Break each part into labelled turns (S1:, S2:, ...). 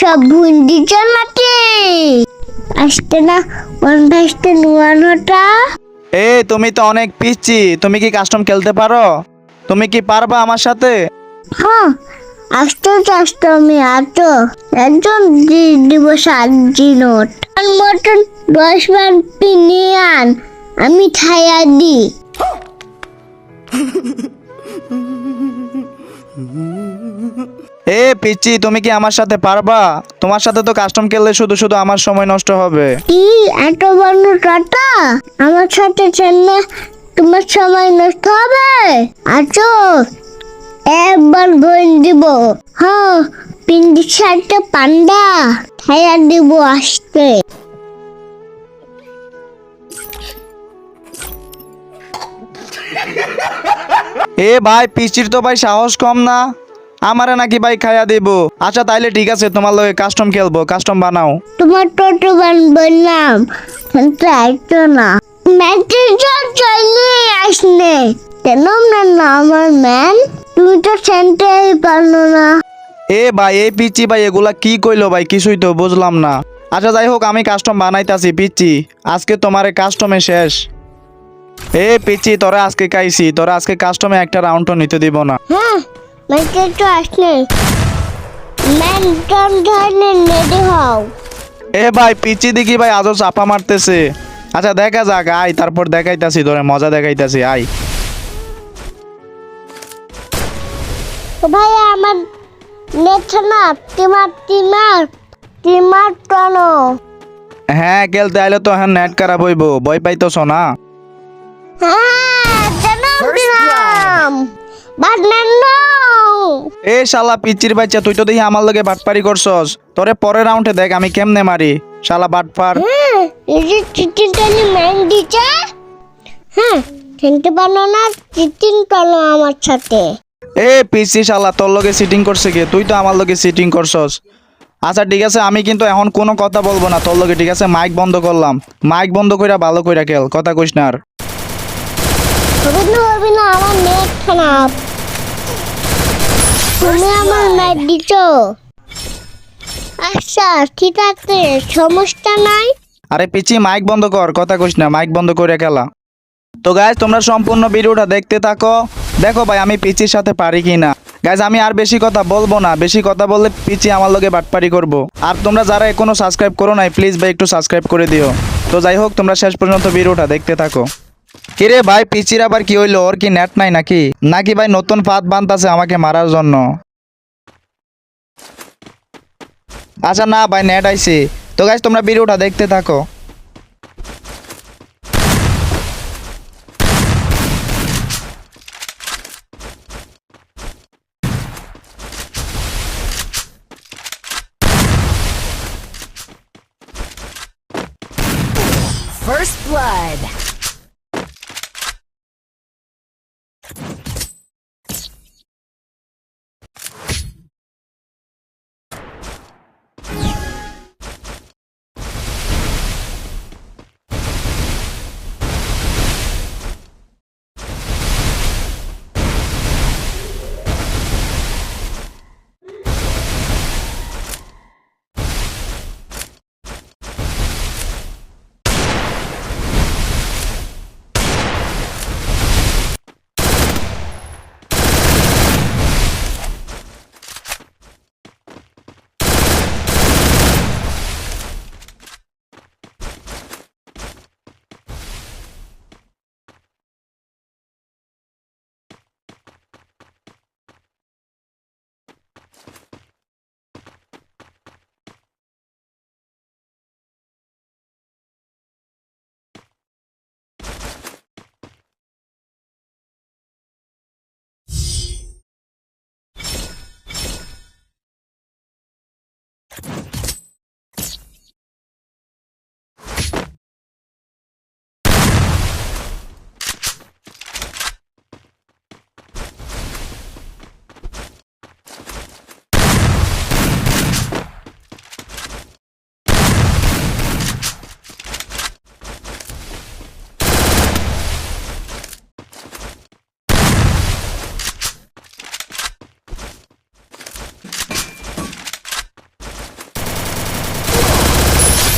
S1: সব ভুন্ডি নাকি আসতে না ওয়ান ভাইসতে নোয়ানোটা
S2: এ তুমি তো অনেক পিচ্ছি তুমি কি কাস্টম খেলতে পারো? তুমি কি পারবা আমার সাথে?
S1: হ্যাঁ আসতে আসতে আমি আতো একজন দিয়ে দিব সাতজি নোট। মতন দশ বার পিনিয়ান আমি খাইয়া দি।
S2: এ পিচি তুমি কি আমার সাথে পারবা? তোমার সাথে তো কাস্টম খেললে শুধু শুধু আমার সময় নষ্ট হবে।
S1: কি এত বড় টাটা আমার সাথে চেন্না তোমার সময় নষ্ট হবে? আছো একবার বই দিব হ্যাঁ পিন্ডি সাথে পান্ডা খাইয়া দিব আসতে
S2: এ ভাই পিচির তো ভাই সাহস কম না। আমারে নাকি ভাই খাইয়া দিব। আচ্ছা তাইলে ঠিক আছে তোমার লগে কাস্টম খেলব কাস্টম বানাও।
S1: তোমার টোটো বান বললাম কিন্তু আইতো না। ম্যাট্রিক চলে আসনে কেন না আমার ম্যান তুমি তো সেন্টারই পারল না।
S2: এ ভাই এই পিচি ভাই এগুলা কি কইলো ভাই? কিছুই তো বুঝলাম না। আচ্ছা যাই হোক আমি কাস্টম বানাইতাছি পিচ্ছি আজকে তোমারে কাস্টমে শেষ। এ পিচ্ছি তোরা আজকে খাইছি তোরা আজকে কাস্টমে একটা রাউন্ডও নিতে দিব না।
S1: হ্যাঁ ম্যাট্রিক তো আসনে ম্যান টন ধরনের রেডি হও
S2: এ ভাই পিচ্ছি দেখি ভাই আজও চাপা মারতেছে। আচ্ছা দেখা যাক আয় তারপর দেখাইতাছি তোরে মজা দেখাইতাছি আয়।
S1: তো ভাই আমার নেট না টিমার টিমার টিমার টনো।
S2: হ্যাঁ খেলতে আইলে তো হ্যাঁ নেট খারাপ হইব ভয় পাইতেছ না?
S1: হ্যাঁ জানাম দিলাম বাট নো
S2: এ শালা পিচ্চির বাচ্চা তুই তো দেখি আমার লগে বাটপারি করছস। তোরে পরের রাউন্ডে দেখ আমি কেমনে মারি। শালা বাটপার।
S1: হ্যাঁ এই যে চিটিং ম্যান দিচ্ছে হ্যাঁ খেলতে পারল না চিটিং করল আমার সাথে।
S2: এ পিসি শালা তোর লগে সিটিং করছে কে? তুই তো আমার লগে সিটিং করছস। আচ্ছা ঠিক আছে আমি কিন্তু এখন কোনো কথা বলব না। তোর লগে ঠিক আছে মাইক বন্ধ করলাম। মাইক বন্ধ কইরা ভালো কইরা খেল কথা কইস না আর।
S1: না আমার নেট খারাপ। তুমি আমার নেট দিচ্ছ আচ্ছা ঠিক আছে সমস্যা নাই।
S2: আরে পিচি মাইক বন্ধ কর কথা কইস না মাইক বন্ধ করে খেলা। তো গাইজ তোমরা সম্পূর্ণ ভিডিওটা দেখতে থাকো। দেখো ভাই আমি পিচির সাথে পারি কি না গাইজ আমি আর বেশি কথা বলব না বেশি কথা বললে পিচি আমার লগে বাটপারি করব। আর তোমরা যারা এখনও সাবস্ক্রাইব করো নাই প্লিজ ভাই একটু সাবস্ক্রাইব করে দিও। তো যাই হোক তোমরা শেষ পর্যন্ত ভিডিওটা দেখতে থাকো। কিরে ভাই, পিচির আবার কি হইল? ওর কি নেট নাই নাকি? নাকি ভাই নতুন ফাঁদ বানতাছে আমাকে মারার জন্য? আচ্ছা না ভাই নেট আইছে। তো গাইজ তোমরা ভিডিওটা দেখতে থাকো।
S3: First blood.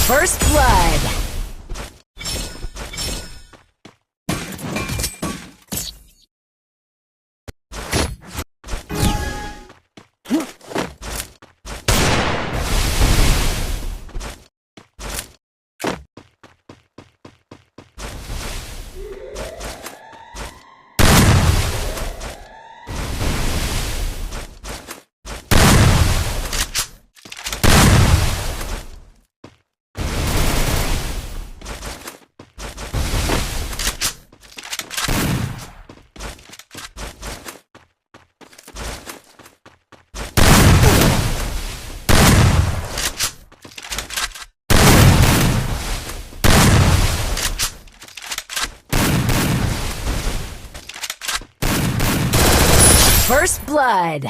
S3: First blood. First Blood.